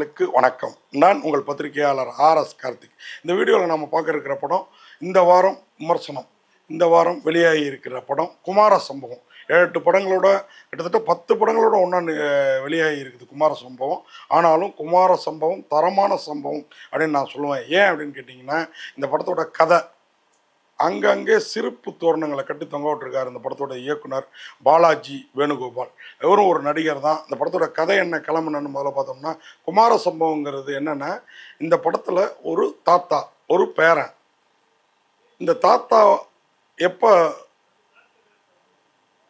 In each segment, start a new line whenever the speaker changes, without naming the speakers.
நேயர்களுக்கு வணக்கம். நான் உங்கள் பத்திரிகையாளர் ஆர் எஸ் கார்த்திக். இந்த வீடியோவில் நம்ம பார்க்க இருக்கிற படம் இந்த வாரம் விமர்சனம். இந்த வாரம் வெளியாகி இருக்கிற படம் குமார சம்பவம் ஏழு எட்டு படங்களோட கிட்டத்தட்ட பத்து படங்களோட ஒன்றா வெளியாகி இருக்குது குமார சம்பவம் ஆனாலும் குமார சம்பவம் தரமான சம்பவம் அப்படின்னு நான் சொல்லுவேன். ஏன் அப்படின்னு கேட்டிங்கன்னா இந்த படத்தோட கதை அங்கங்கே சிறப்பு தோரணங்களை கட்டி தொங்க விட்டுருக்காரு இந்த படத்தோட இயக்குனர் பாலாஜி வேணுகோபால். இவரும் ஒரு நடிகர் தான். இந்த படத்தோட கதை என்ன கிளம்புனன்னு முதல்ல பார்த்தோம்னா குமார சம்பவங்கிறது என்னென்னா இந்த படத்தில் ஒரு தாத்தா ஒரு பேரன். இந்த தாத்தா எப்போ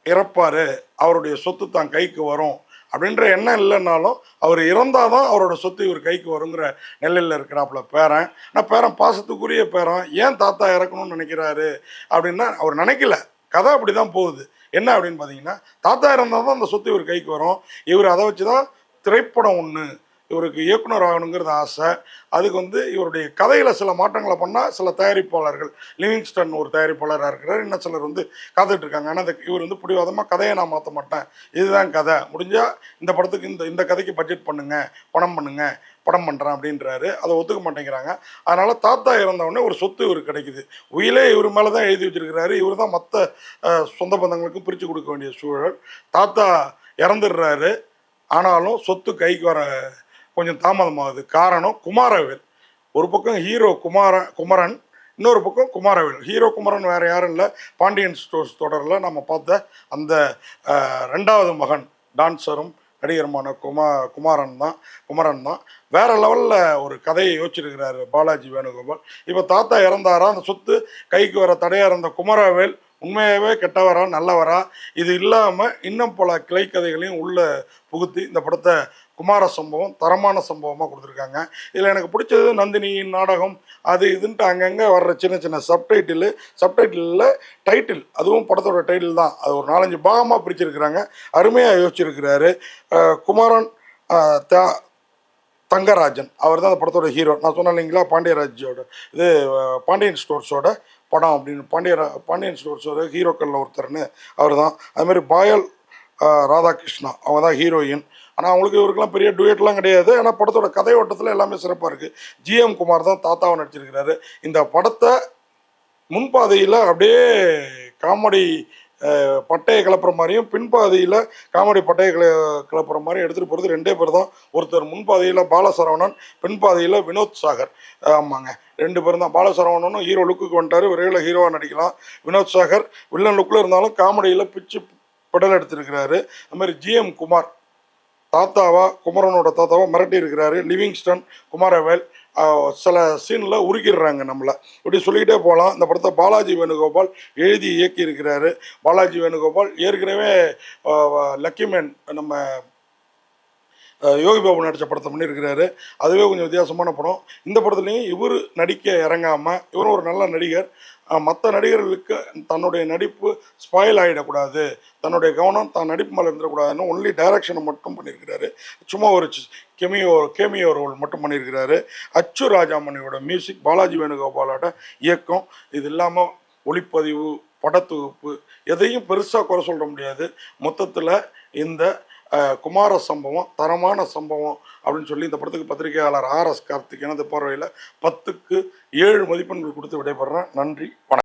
இறப்பார்? அவருடைய சொத்து தான் கைக்கு வரும். அப்படின்ற எண்ணம் இல்லைன்னாலும் அவர் இறந்தால் தான் அவரோட சொத்து இவர் கைக்கு வருங்கிற நெல்லையில் இருக்கிறாப்புல பேரன். ஆனால் பேரன் பாசத்துக்குரிய பேரன். ஏன் தாத்தா இறக்கணும்னு நினைக்கிறாரு அப்படின்னா அவர் நினைக்கல. கதை அப்படி தான் போகுது. என்ன அப்படின்னு பார்த்தீங்கன்னா தாத்தா இறந்தால் தான் அந்த சொத்து இவர் கைக்கு வரும். இவர் அதை வச்சு தான் திரைப்படம் ஒன்று இவருக்கு இயக்குனர் ஆகணுங்கிறது ஆசை. அதுக்கு வந்து இவருடைய கதையில் சில மாற்றங்களை பண்ணால் சில தயாரிப்பாளர்கள் லிவிங்ஸ்டன் ஒரு தயாரிப்பாளராக இருக்கிறார். இன்னும் சிலர் வந்து காத்துட்டு இருக்காங்க. ஆனால் இவர் வந்து பிடிவாதமாக கதையை நான் மாற்ற மாட்டேன். இதுதான் கதை. முடிஞ்சால் இந்த படத்துக்கு இந்த இந்த கதைக்கு பட்ஜெட் பண்ணுங்கள் பணம் பண்ணுங்கள் படம் பண்ணுறேன் அப்படின்றாரு. அதை ஒத்துக்க மாட்டேங்கிறாங்க. அதனால் தாத்தா இறந்தவுடனே ஒரு சொத்து இவருக்கு கிடைக்குது. உயிலே இவர் மேலே தான் எழுதி வச்சிருக்கிறாரு. இவர் தான் மற்ற சொந்த பந்தங்களுக்கும் பிரித்து கொடுக்க வேண்டிய சூழல். தாத்தா இறந்துடுறாரு. ஆனாலும் சொத்து கைக்கு வர கொஞ்சம் தாமதமாகுது. காரணம் குமாரவேல். ஒரு பக்கம் ஹீரோ குமார குமரன் இன்னொரு பக்கம் குமாரவேல். ஹீரோ குமரன் வேறு யாரும் இல்லை. பாண்டியன் ஸ்டோர்ஸ் தொடரில் நம்ம பார்த்த அந்த ரெண்டாவது மகன் டான்ஸரும் நடிகருமான குமா குமாரன் தான் குமரன் தான். வேற லெவலில் ஒரு கதையை யோசிச்சிருக்கிறாரு பாலாஜி வேணுகோபால். இப்போ தாத்தா இறந்தாரா? அந்த சொத்து கைக்கு வர தடையாக இருந்த குமாரவேல் உண்மையாகவே கெட்டவரா நல்லவரா? இது இல்லாமல் இன்னும் பல கிளை கதைகளையும் புகுத்தி இந்த படத்தை குமார சம்பவம் தரமான சம்பவமாக கொடுத்துருக்காங்க. இதில் எனக்கு பிடிச்சது நந்தினியின் நாடகம் அது இதுன்ட்டு அங்கங்கே வர்ற சின்ன சின்ன சப்டைட்டிலு சப்டைட்டிலில் டைட்டில் அதுவும் படத்தோட டைட்டில் தான். அது ஒரு நாலஞ்சு பாகமாக பிரிச்சிருக்கிறாங்க. அருமையாக யோசிச்சிருக்கிறாரு. குமாரன் தா தங்கராஜன். அவர் தான் அந்த படத்தோட ஹீரோ நான் சொன்னேன் இல்லைங்களா? பாண்டியராஜோட இது பாண்டியன் ஸ்டோர்ஸோட படம் அப்படின்னு பாண்டிய பாண்டியன் ஸ்டோர்ஸ் ஒரு ஹீரோக்களில் ஒருத்தர்னு அவர் தான் அதுமாதிரி பாயல் ராதாகிருஷ்ணா அவங்க தான் ஹீரோயின். ஆனால் அவங்களுக்கு இவருக்கெல்லாம் பெரிய டூயட்லாம் கிடையாது. ஆனால் படத்தோட கதை ஓட்டத்தில் எல்லாமே சிறப்பாக இருக்குது ஜிஎம் குமார் தான் தாத்தாவை நடிச்சிருக்கிறாரு. இந்த படத்தை முன்பாதையில் அப்படியே காமெடி பட்டையை கிளப்புற மாதிரியும் பின்பாதையில் காமெடி பட்டையை கிள கிளப்புற மாதிரியும் எடுத்துகிட்டு போகிறது ரெண்டே பேர் தான். ஒருத்தர் முன்பாதையில் பாலசரவணன் பின்பாதையில் வினோத் சாகர். ஆமாங்க. ரெண்டு பேரும் தான். பாலசரவணனும் ஹீரோ லுக்குக்கு வந்துட்டார். விரைவில் ஹீரோவாக நடிக்கலாம். வினோத் சாகர் வில்லன் லுக்கில் இருந்தாலும் காமெடியில் பிச்சு படல் எடுத்திருக்கிறாரு. அதுமாதிரி ஜிஎம் குமார். தாத்தாவா குமரனோட தாத்தாவா மிரட்டி இருக்கிறாரு லிவிங்ஸ்டன் குமாரவேல் சில சீனில் உருக்கிடுறாங்க நம்மளை. இப்படி சொல்லிக்கிட்டே போகலாம் இந்த படத்தை பாலாஜி வேணுகோபால் எழுதி இயக்கியிருக்கிறாரு. பாலாஜி வேணுகோபால் ஏற்கனவே லக்கிமேன் நம்ம யோகி பாபு நடித்த படத்தை பண்ணியிருக்கிறாரு. அதுவே கொஞ்சம் வித்தியாசமான படம். இந்த படத்துலையும் இவர் நடிக்க இறங்காமல் இவரும் ஒரு நல்ல நடிகர். மற்ற நடிகர்களுக்கு தன்னுடைய நடிப்பு ஸ்பாயில் ஆகிடக்கூடாது தன்னுடைய கவனம் தான் நடிப்பு மேலே இருந்துடக்கூடாதுன்னு ஒன்லி டைரக்ஷனை மட்டும் பண்ணியிருக்கிறாரு. சும்மா ஒரு கெமியோ கேமியோ ரோல் மட்டும் பண்ணியிருக்கிறாரு. அச்சு ராஜாமணியோட மியூசிக் பாலாஜி வேணுகோபாலோட இயக்கம் இது இல்லாமல் ஒளிப்பதிவு படத்தொகுப்பு எதையும் பெருசாக குறை சொல்ல முடியாது. மொத்தத்தில் இந்த குமார சம்பவம் தரமான சம்பவம் அப்படின்னு சொல்லி இந்த படத்துக்கு பத்திரிகையாளர் ஆர் எஸ் கார்த்திக் எனது பார்வையில் பத்துக்கு ஏழு மதிப்பெண்கள் கொடுத்து விடைபெறேன். நன்றி வணக்கம்.